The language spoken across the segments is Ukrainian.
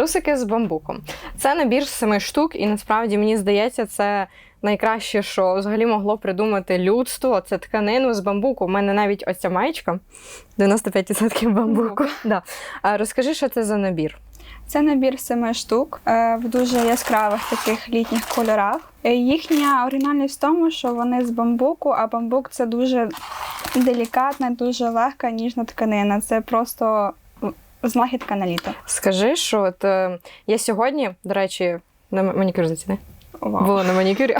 Трусики з бамбуком. Це набір семи штук, і насправді мені здається, це найкраще, що взагалі могло придумати людство. Це тканину з бамбуку. У мене навіть ось ця маєчка 95% бамбуку. Да. Розкажи, що це за набір? Це набір семи штук е, в дуже яскравих таких літніх кольорах. Е, Їхня оригінальність в тому, що вони з бамбуку, а бамбук це дуже делікатна, дуже легка, ніжна тканина. Це просто знахідка на літо. Скажи, що от, е, я сьогодні, до речі, на м- манікюр заціни. Вау. Була на манікюрі.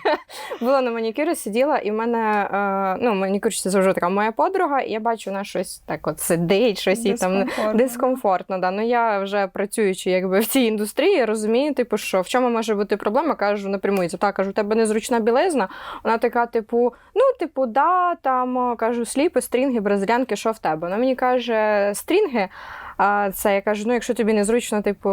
Була на манікюрі, сиділа, і в мене е, ну, манікюрщиця завжди така моя подруга, і я бачу, вона щось так от сидить, щось їй там Дискомфортно. Да. Ну я вже працюючи якби в цій індустрії, розумію, типу, що в чому може бути проблема, кажу напряму. Це так, кажу, у тебе незручна білизна. Вона така, типу, ну, типу, да, там кажу, сліпи, стрінги, бразилянки, що в тебе? Вона мені каже, стрінги. А це я кажу, ну якщо тобі незручно, типу,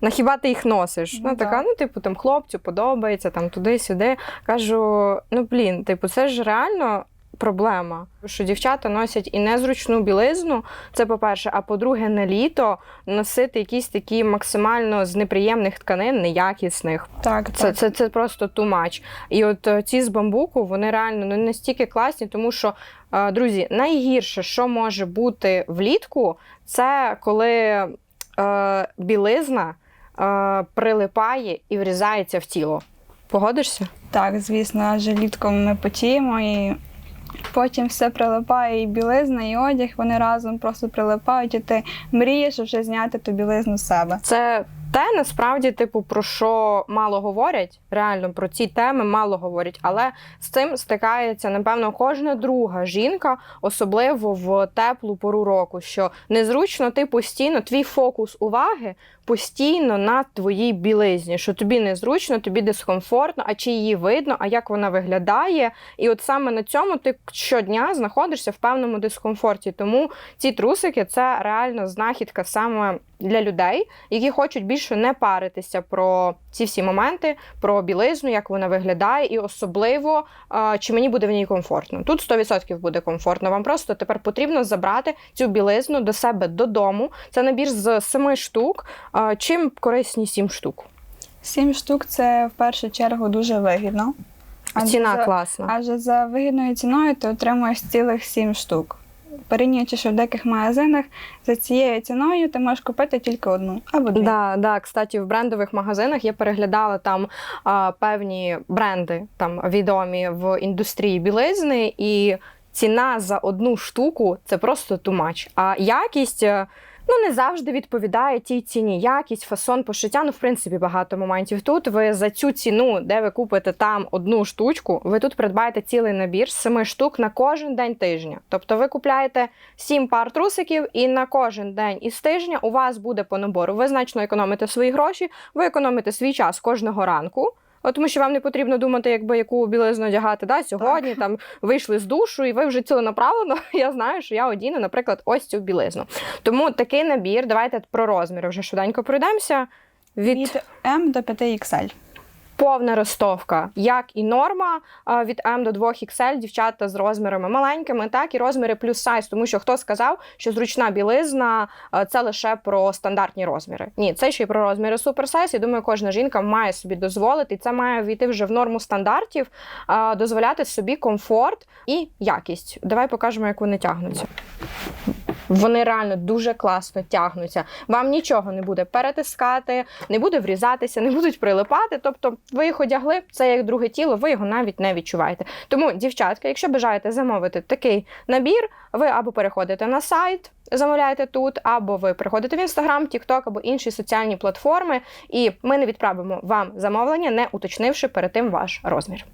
на хіба ти їх носиш? Ну, Ну, така, ну, типу, там хлопцю подобається, там туди-сюди. Кажу, ну блін, типу, це ж реально. Проблема, що дівчата носять і незручну білизну, це по-перше, а по-друге, на літо носити якісь такі максимально з неприємних тканин, неякісних. Так, Це, так. це, це просто too much. І от е, ці з бамбуку, вони реально ну, настільки класні, тому що, е, друзі, найгірше, що може бути влітку, це коли е, білизна е, прилипає і врізається в тіло. Погодишся? Так, звісно, адже літком ми потіємо і потім все прилипає, і білизна, і одяг, вони разом просто прилипають, і ти мрієш вже зняти ту білизну з себе. Це те, насправді, типу, про що мало говорять. Реально про ці теми мало говорять, але з цим стикається, напевно, кожна друга жінка, особливо в теплу пору року. Що незручно ти постійно, твій фокус уваги постійно на твоїй білизні, що тобі незручно, тобі дискомфортно, а чи її видно, а як вона виглядає. І от саме на цьому ти щодня знаходишся в певному дискомфорті. Тому ці трусики це реально знахідка саме для людей, які хочуть більше не паритися про ці всі моменти, про білизну, як вона виглядає, і особливо чи мені буде в ній комфортно. Тут 100% буде комфортно. Вам просто тепер потрібно забрати цю білизну до себе додому. Це набір з семи штук. А, Чим корисні сім штук? Сім штук це в першу чергу дуже вигідно. Адже Ціна за- класна. Адже за вигідною ціною ти отримуєш цілих сім штук. Порівнюючи, що в деяких магазинах за цією ціною ти можеш купити тільки одну або дві. Да, да, кстати, в брендових магазинах я переглядала там а, певні бренди, там відомі в індустрії білизни, і ціна за одну штуку це просто much. А якість. Ну, не завжди відповідає тій ціні. Якість, фасон, пошиття. Ну, в принципі, багато моментів. Тут ви за цю ціну, де ви купите там одну штучку, ви тут придбаєте цілий набір семи штук на кожен день тижня. Тобто ви купляєте сім пар трусиків, і на кожен день із тижня у вас буде по набору. Ви значно економите свої гроші, ви економите свій час кожного ранку. От тому що вам не потрібно думати, якби яку білизну одягати да, сьогодні. Там вийшли з душу, і ви вже ціленаправлено. Я знаю, що я одіну, наприклад, ось цю білизну. Тому такий набір. Давайте про розміри вже швиденько пройдемося. Від Від М до 5 XL. Повна ростовка, як і норма від М до 2 XL, дівчата з розмірами маленькими, так і розміри плюс сайз. Тому що хто сказав, що зручна білизна це лише про стандартні розміри. Ні, це ще й про розміри суперсайз. І думаю, кожна жінка має собі дозволити, і це має війти вже в норму стандартів, дозволяти собі комфорт і якість. Давай покажемо, як вони тягнуться. Вони реально дуже класно тягнуться. Вам нічого не буде перетискати, не буде врізатися, не будуть прилипати. Тобто, ви їх одягли, це як друге тіло, ви його навіть не відчуваєте. Тому, дівчатка, якщо бажаєте замовити такий набір, ви або переходите на сайт, замовляєте тут, або ви приходите в інстаграм, Тікток або інші соціальні платформи, і ми не відправимо вам замовлення, не уточнивши перед тим ваш розмір.